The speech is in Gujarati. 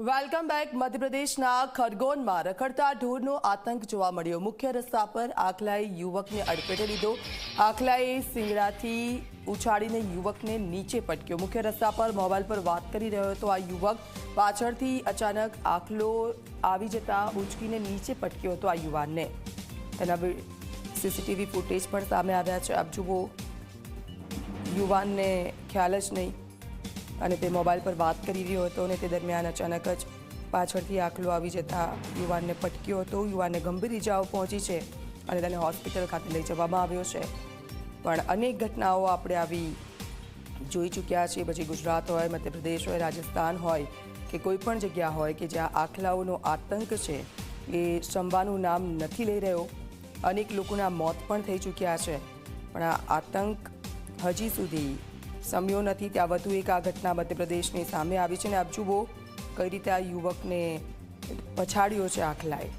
વેલકમ બેક મધ્યપ્રદેશના ખરગોનમાં રખડતા ઢોરનો આતંક જોવા મળ્યો. મુખ્ય રસ્તા પર આખલાએ યુવકને અડફેટે લીધો. આખલાએ સિંગડાથી ઉછાળીને યુવકને નીચે પટક્યો. મુખ્ય રસ્તા પર મોબાઈલ પર વાત કરી રહ્યો હતો આ યુવક. પાછળથી અચાનક આખલો આવી જતા ઉંચકીને નીચે પટક્યો હતો આ યુવાનને. તેના સીસીટીવી ફૂટેજ પણ સામે આવ્યા છે. આપ જુઓ. યુવાનને ખ્યાલ જ નહીં. અને તે મોબાઈલ પર વાત કરી રહ્યો હતો અને તે દરમિયાન અચાનક જ પાછળથી આખલો આવી જતા યુવાનને પટક્યો હતો. યુવાનને ગંભીર ઇજાઓ પહોંચી છે અને તેને હોસ્પિટલ ખાતે લઈ જવામાં આવ્યો છે. પણ અનેક ઘટનાઓ આપણે આવી જોઈ ચૂક્યા છીએ. પછી ગુજરાત હોય, મધ્યપ્રદેશ હોય, રાજસ્થાન હોય કે કોઈ પણ જગ્યા હોય કે જ્યાં આખલાઓનો આતંક છે એ શમવાનું નામ નથી લઈ રહ્યો. અનેક લોકોના મોત પણ થઈ ચૂક્યા છે. પણ આ આતંક હજી સુધી સમ્યો નથી, ત્યાં વધુ એક આ ઘટના મધ્યપ્રદેશની સામે આવી છે અને આપ જુઓ કઈ રીતે આ યુવકને પછાડ્યો છે આખલાએ